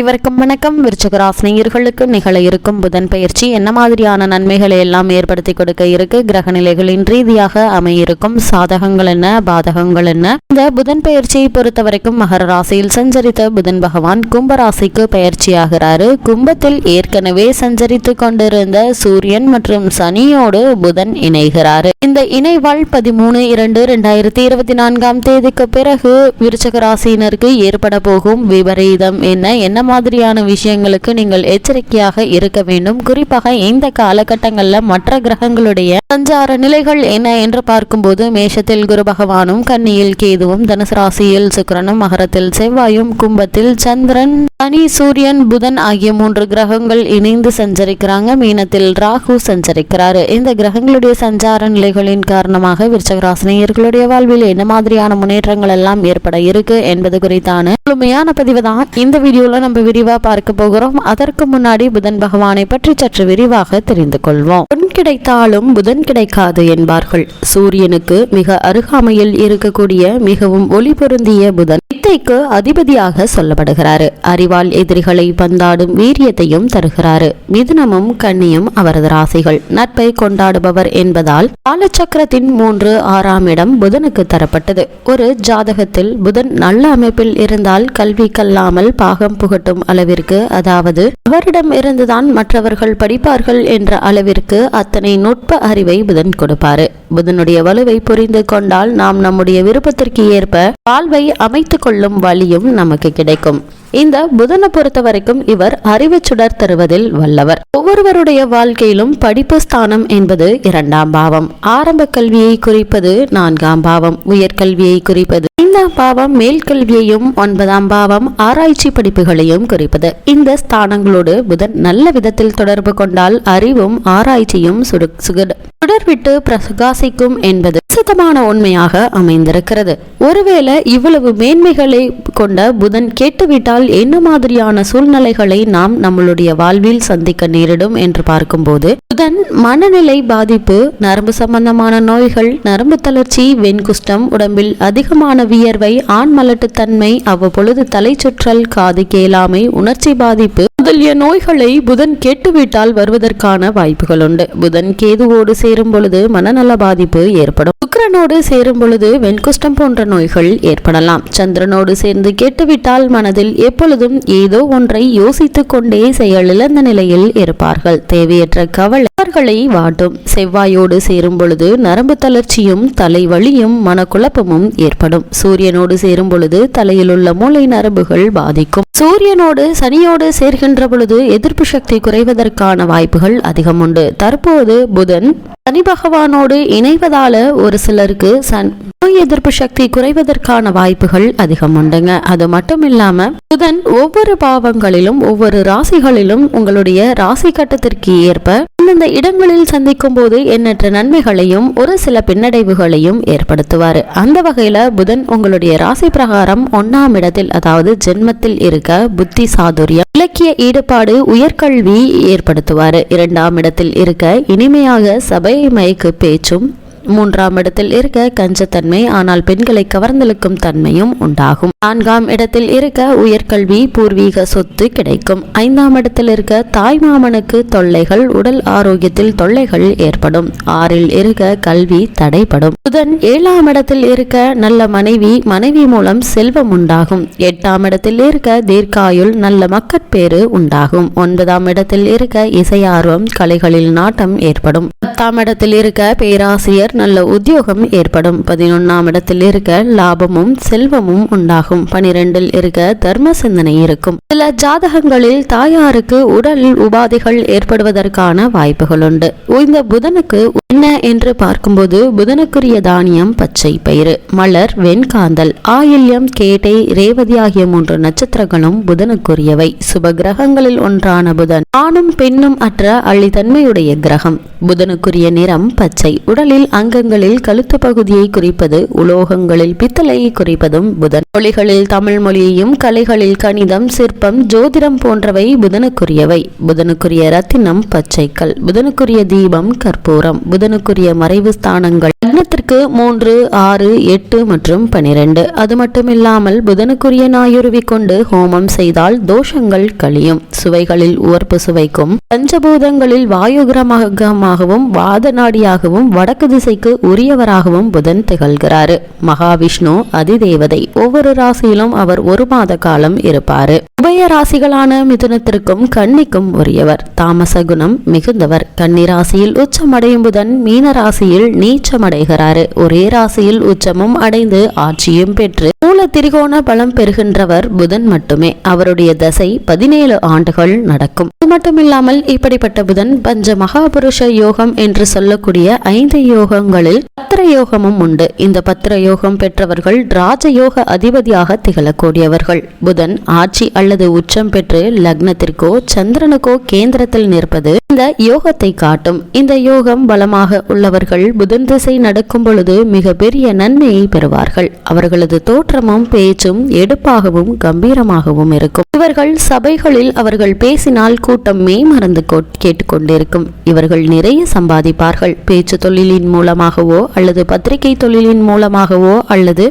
அனைவருக்கும் வணக்கம். விருச்சகராசினியர்களுக்கு நிகழ இருக்கும் புதன் பயிற்சி என்ன மாதிரியான நன்மைகளை எல்லாம் ஏற்படுத்தி கொடுக்க இருக்கு? கிரக நிலைகளின் ரீதியாக அமையிருக்கும் சாதகங்கள் என்ன? பாதகங்கள் என்ன? இந்த புதன் பயிற்சியை பொறுத்த வரைக்கும் மகர ராசியில் சஞ்சரித்த புதன் பகவான் கும்பராசிக்கு பயிற்சியாகிறாரு. கும்பத்தில் ஏற்கனவே சஞ்சரித்து கொண்டிருந்த சூரியன் மற்றும் சனியோடு புதன் இணைகிறாரு. இந்த இணைவாள் பதிமூணு இரண்டு இரண்டாயிரத்தி இருபத்தி நான்காம் தேதிக்கு பிறகு விருச்சக ராசியினருக்கு ஏற்பட போகும் விபரீதம் என்ன? என்ன மாதிரியான விஷயங்களுக்கு நீங்கள் எச்சரிக்கையாக இருக்க வேண்டும். குறிப்பாக இந்த காலகட்டங்களில் மற்ற கிரகங்களுடைய சஞ்சார நிலைகள் என்ன என்று பார்க்கும்போது மேஷத்தில் குரு பகவானும் கன்னியில் கேதுவும் தனுசு ராசியில் சுக்கிரனும் மகரத்தில் செவ்வாயும் கும்பத்தில் சந்திரன் சனி சூரியன் புதன் ஆகிய மூன்று கிரகங்கள் இணைந்து சஞ்சரிக்கிறாங்க. மீனத்தில் ராகு சஞ்சரிக்கிறாரு. இந்த கிரகங்களுடைய சஞ்சார நிலைகளின் காரணமாக விருச்சகராசினியர்களுடைய வாழ்வில் என்ன மாதிரியான முன்னேற்றங்கள் எல்லாம் ஏற்பட இருக்கு என்பது குறித்தான முழுமையான பதிவு தான் இந்த வீடியோல நம்ம விரிவா பார்க்க போகிறோம். அதற்கு முன்னாடி புதன் பகவானை பற்றி சற்று விரிவாக தெரிந்து கொள்வோம். பொன் கிடைத்தாலும் புதன் கிடைக்காது என்பார்கள். சூரியனுக்கு மிக அருகாமையில் இருக்கக்கூடிய மிகவும் ஒளி பொருந்திய புதன் வித்தைக்கு அதிபதியாக சொல்லப்படுகிறாரு. அறிவால் எதிரிகளை பந்தாடும் வீரியத்தையும் தருகிறாரு. மிதுனமும் கண்ணியும் அவரது ராசிகள். நட்பை கொண்டாடுபவர் என்பதால் காலச்சக்கரத்தின் மூன்று ஆறாம் இடம் புதனுக்கு தரப்பட்டது. ஒரு ஜாதகத்தில் புதன் நல்ல அமைப்பில் இருந்தால் கல்வி கல்லாமல் பாகம் புகட்டும் அளவிற்கு அதாவது அவரிடம் இருந்துதான் மற்றவர்கள் படிப்பார்கள் என்ற அளவிற்கு அத்தனை நுட்ப அறிவை புதன் கொடுப்பாரு. புதனுடைய வலுவை புரிந்து கொண்டால் நாம் நம்முடைய விருப்பத்திற்கு ஏற்ப வாழ்வை அமைத்து கொள்ளும் வழியும் நமக்கு கிடைக்கும். இந்த புதனை பொறுத்த வரைக்கும் இவர் அறிவு சுடர் தருவதில் வல்லவர். ஒவ்வொருவருடைய வாழ்க்கையிலும் படிப்பு ஸ்தானம் என்பது இரண்டாம் பாவம். ஆரம்ப கல்வியை குறிப்பது நான்காம் பாவம். உயர்கல்வியை குறிப்பது ஐந்தாம் பாவம். மேல் கல்வியையும் ஒன்பதாம் பாவம். ஆராய்ச்சி படிப்புகளையும் குறிப்பது. இந்த ஸ்தானங்களோடு புதன் நல்ல விதத்தில் தொடர்பு கொண்டால் அறிவும் ஆராய்ச்சியும் சுடு சுகடு தொடர்விட்டு பிரகாசிக்கும் என்பது சுத்தமான உண்மையாக அமைந்திருக்கிறது. ஒருவேளை இவ்வளவு மேன்மைகளை கொண்ட புதன் கேட்டுவிட்டால் என்ன மாதிரியான சூழ்நிலைகளை நாம் நம்மளுடைய வாழ்வில் சந்திக்க நேரிடும் என்று பார்க்கும்போது புதன் மனநிலை பாதிப்பு நரம்பு சம்பந்தமான நோய்கள் நரம்பு தளர்ச்சி வெண்குஷ்டம் உடம்பில் அதிகமான வியர்வை ஆண் மலட்டுத்தன்மை அவ்வப்பொழுது தலை சுற்றல் காது கேளாமை உணர்ச்சி பாதிப்பு முதலிய நோய்களை புதன் கேட்டுவிட்டால் வருவதற்கான வாய்ப்புகள் உண்டு புதன் கேதுவோடு சேரும் பொழுது மனநல பாதிப்பு ஏற்படும். சுக்கிரனோடு சேரும் பொழுது வெண்குஷ்டம் போன்ற நோய்கள் ஏற்படலாம். சந்திரனோடு சேர்ந்து கேட்டுவிட்டால் மனதில் எப்பொழுதும் ஏதோ ஒன்றை யோசித்துக் கொண்டே செயலிழந்த நிலையில் இருப்பார்கள். தேவையற்ற கவலை அவர்களை வாட்டும். செவ்வாயோடு சேரும் பொழுது நரம்பு தளர்ச்சியும் தலைவலியும் மனக்குழப்பமும் ஏற்படும். சூரியனோடு சேரும் பொழுது தலையில் உள்ள மூளை நரம்புகள் பாதிக்கும். சூரியனோடு சனியோடு சேர்கின்ற பொழுது எதிர்ப்பு சக்தி குறைவதற்கான வாய்ப்புகள் அதிகம் உண்டு. தற்போது புதன் சனி பகவானோடு இணைவதால ஒரு சிலருக்கு சன் நோய் எதிர்ப்பு சக்தி குறைவதற்கான வாய்ப்புகள் அதிகம் உண்டுங்க. அது மட்டும் இல்லாம புதன் ஒவ்வொரு பாவங்களிலும் ஒவ்வொரு ராசிகளிலும் உங்களுடைய ராசி கட்டத்திற்கு ஏற்ப அந்தந்த இடங்களில் சந்திக்கும் போது எண்ணற்ற நன்மைகளையும் ஒரு சில பின்னடைவுகளையும் ஏற்படுத்துவார். அந்த வகையில புதன் உங்களுடைய ராசி பிரகாரம் ஒன்னாம் இடத்தில் அதாவது ஜென்மத்தில் இருக்க புத்தி சாதுரியம் இலக்கிய ஈடுபாடு உயர்கல்வி ஏற்படுத்துவார். இரண்டாம் இடத்தில் இருக்க இனிமையாக சபை மயக்கு பேச்சும் மூன்றாம் இடத்தில் இருக்க கஞ்சத்தன்மை ஆனால் பெண்களை கவர்ந்தெழுக்கும் தன்மையும் உண்டாகும். நான்காம் இடத்தில் இருக்க உயர்கல்வி பூர்வீக சொத்து கிடைக்கும். ஐந்தாம் இடத்தில் இருக்க தாய் மாமனுக்கு தொல்லைகள் உடல் ஆரோக்கியத்தில் தொல்லைகள் ஏற்படும். ஆறில் இருக்க கல்வி தடைப்படும் புதன் ஏழாம் இடத்தில் இருக்க நல்ல மனைவி மனைவி மூலம் செல்வம் உண்டாகும். எட்டாம் இடத்தில் இருக்க தீர்க்காயுள் நல்ல மக்கட்பேறு உண்டாகும். ஒன்பதாம் இடத்தில் இருக்க இசையார்வம் கலைகளில் நாட்டம் ஏற்படும். பத்தாம் இடத்தில் இருக்க பேராசிரியர் நல்ல உத்தியோகம் ஏற்படும். பதினொன்றாம் இடத்தில் இருக்க லாபமும் செல்வமும் உண்டாகும். பனிரெண்டில் இருக்க தர்ம சிந்தனை இருக்கும். சில ஜாதகங்களில் தாயாருக்கு உடல் உபாதைகள் ஏற்படுவதற்கான வாய்ப்புகள் உண்டு இந்த புதனுக்கு என்ன என்று பார்க்கும்போது புதனுக்குரிய தானியம் பச்சை பயிறு மலர் வெண்காந்தல் ஆயில்யம் கேட்டை ரேவதி ஆகிய மூன்று நட்சத்திரங்களும் புதனுக்குரியவை. சுப கிரகங்களில் ஒன்றான புதன் ஆணும் பெண்ணும் அற்ற அள்ளித்தன்மையுடைய கிரகம். புதனுக்குரிய நிறம் பச்சை. உடலில் அங்கங்களில் கழுத்து பகுதியை குறிப்பது உலோகங்களில் பித்தளையை குறிப்பதும் புதன். மொழிகளில் தமிழ் மொழியையும் கலைகளில் கணிதம் சிற்பம் ஜோதிடம் போன்றவை புதனுக்குரியவை. புதனுக்குரிய ரத்தினம் பச்சைக்கல். புதனுக்குரிய தீபம் கற்பூரம். புதனுக்குரிய மறைவு ஸ்தானங்கள் லக்னத்திற்கு மூன்று ஆறு எட்டு மற்றும் பனிரெண்டு. அது மட்டுமில்லாமல் புதனுக்குரிய நாயுருவி கொண்டு ஹோமம் செய்தால் தோஷங்கள் கழியும். சுவைகளில் உவர்ப்பு சுவைக்கும். பஞ்சபூதங்களில் வாயுகிரமாகவும் வாத நாடியாகவும் வடக்கு திசைக்கு உரியவராகவும் புதன் திகழ்கிறாரு. மகாவிஷ்ணு அதிதேவதை. ஒவ்வொரு ராசியிலும் அவர் ஒரு மாத காலம் இருப்பாரு. உபய ராசிகளான மிதுனத்திற்கும் கன்னிக்கும் உரியவர். தாமச குணம் மிகுந்தவர். கன்னி ராசியில் உச்சமடையும் புதன் மீன ராசியில் நீச்சமடை அடைகிறாரு. ஒரே ராசியில் உச்சமும் அடைந்து ஆட்சியும் பெற்று மூல திரிகோண பலம் பெறுகின்றவர் புதன் மட்டுமே. அவருடைய தசை பதினேழு ஆண்டுகள் நடக்கும். அது மட்டுமில்லாமல் இப்படிப்பட்ட புதன் பஞ்ச மகாபுருஷ யோகம் என்று சொல்லக்கூடிய ஐந்து யோகங்களில் பத்திர யோகமும் உண்டு. இந்த பத்திர யோகம் பெற்றவர்கள் ராஜயோக அதிபதியாக திகழக்கூடியவர்கள். புதன் ஆட்சி அல்லது உச்சம் பெற்று லக்னத்திற்கோ சந்திரனுக்கோ கேந்திரத்தில் நிற்பது இந்த யோகத்தை காட்டும். இந்த யோகம் பலமாக உள்ளவர்கள் புதன் திசை நடக்கும் பொழுது மிக பெரிய நன்மையை பெறுவார்கள். அவர்களது தோற்றமும் பேச்சும் எடுப்பாகவும் கம்பீரமாகவும் இருக்கும். இவர்கள் சபைகளில் அவர்கள் பேசினால் கூட்டம் மேமறந்து கேட்டுக்கொண்டிருக்கும். இவர்கள் நிறைய சம்பாதிப்பார்கள். பேச்சு தொழிலின் மூலமாகவோ அல்லது பத்திரிகை தொழிலின் மூலமாகவோ அல்லது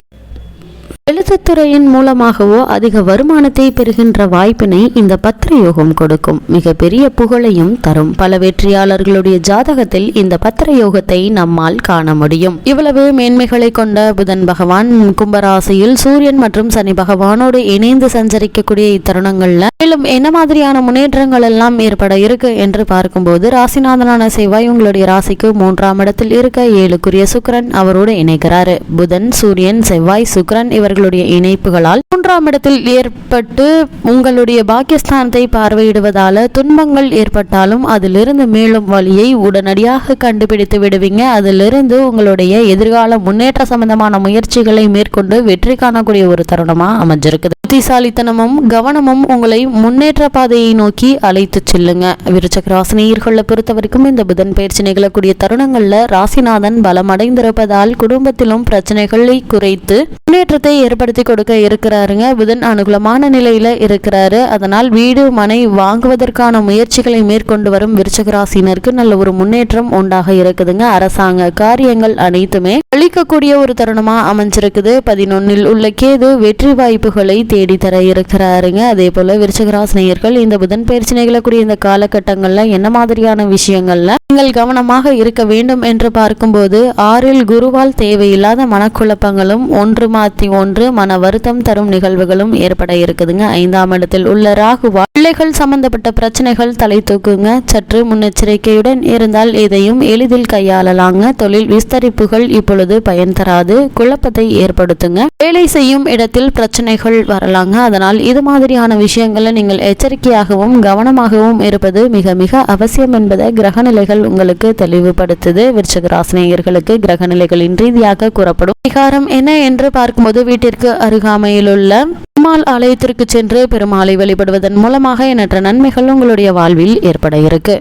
எழுத்துத்துறையின் மூலமாகவோ அதிக வருமானத்தை பெறுகின்ற வாய்ப்பினை இந்த பத்திர யோகம் கொடுக்கும். மிகப்பெரிய புகழையும் தரும். பல வெற்றியாளர்களுடைய ஜாதகத்தில் இந்த பத்திர யோகத்தை நம்மால் காண முடியும். இவ்வளவு மேன்மைகளை கொண்ட புதன் பகவான் கும்பராசியில் சூரியன் மற்றும் சனி பகவானோடு இணைந்து சஞ்சரிக்கக்கூடிய இத்தருணங்கள்ல மேலும் என்ன மாதிரியான முன்னேற்றங்கள் எல்லாம் ஏற்பட இருக்கு என்று பார்க்கும்போது ராசிநாதனான செவ்வாய் உங்களுடைய ராசிக்கு மூன்றாம் இடத்தில் இருக்க ஏழுக்குரிய சுக்கரன் அவரோடு இணைக்கிறாரு புதன் சூரியன் செவ்வாய் சுக்கரன் இவர்கள் அவர்களுடைய இணைப்புகளால் மூன்றாம் இடத்தில் ஏற்பட்டு உங்களுடைய பாக்கியஸ்தானத்தை பார்வையிடுவதால துன்பங்கள் ஏற்பட்டாலும் அதிலிருந்து மேலும் வழியை உடனடியாக கண்டுபிடித்து விடுவீங்க. அதிலிருந்து உங்களுடைய எதிர்கால முன்னேற்ற சம்பந்தமான முயற்சிகளை மேற்கொண்டு வெற்றி காணக்கூடிய ஒரு தருணமா அமைஞ்சிருக்குது. புத்திசாலித்தனமும் கவனமும் உங்களை முன்னேற்ற பாதையை நோக்கி அழைத்து செல்லுங்க. விருச்சக ராசினியர்களை பொறுத்த வரைக்கும் இந்த புதன் பயிற்சி நிகழக்கூடிய தருணங்கள்ல ராசிநாதன் பலமடைந்திருப்பதால் குடும்பத்திலும் பிரச்சனைகளை குறைத்து முன்னேற்றத்தை ஏற்படுத்தி கொடுக்க இருக்கிறாருங்க. புதன் அனுகூலமான நிலையில இருக்கிறாரு. அதனால் வீடு மனை வாங்குவதற்கான முயற்சிகளை மேற்கொண்டு வரும் விருச்சகராசினருக்கு நல்ல ஒரு முன்னேற்றம் உண்டாக இருக்குதுங்க. அரசாங்க காரியங்கள் அனைத்துமே அளிக்கக்கூடிய ஒரு தருணமா அமைஞ்சிருக்குது. பதினொன்னில் உள்ள கேது வெற்றி வாய்ப்புகளை தேடித்தர இருக்கிறாருங்க. அதே போல விருச்சகராசினியர்கள் இந்த புதன் பயிற்சி நிகழக்கூடிய இந்த காலகட்டங்கள்ல என்ன மாதிரியான விஷயங்கள்ல நீங்கள் கவனமாக இருக்க வேண்டும் என்று பார்க்கும்போது ஆறில் குருவால் தேவையில்லாத மனக்குழப்பங்களும் ஒன்று மாத்தி ஒன்று மன வருத்தம் தரும் நிகழ்வுகளும் ஏற்பட இருக்குதுங்க. ஐந்தாம் இடத்தில் உள்ள ராகுவா பிள்ளைகள் சம்பந்தப்பட்ட பிரச்சனைகள் தலை தூக்குங்க. சற்று முன்னெச்சரிக்கையுடன் இருந்தால் எதையும் எளிதில் கையாளலாங்க. தொழில் விஸ்தரிப்புகள் இப்பொழுது பயன் தராது குழப்பத்தை ஏற்படுத்துங்க. வேலை செய்யும் இடத்தில் பிரச்சனைகள் வரலாங்க. அதனால் இது மாதிரியான விஷயங்களை நீங்கள் எச்சரிக்கையாகவும் கவனமாகவும் இருப்பது மிக மிக அவசியம் என்பதை கிரகநிலைகள் உங்களுக்கு தெளிவுபடுத்துது. விருச்சகராசினியர்களுக்கு கிரகநிலைகளின் ரீதியாக கூறப்படும். அதிகாரம் என்ன என்று பார்க்கும்போது வீட்டிற்கு அருகாமையிலுள்ள பெருமாள் ஆலயத்திற்கு சென்று பெருமாளை வழிபடுவதன் மூலமாக எண்ணற்ற நன்மைகள் உங்களுடைய வாழ்வில் ஏற்பட இருக்கு.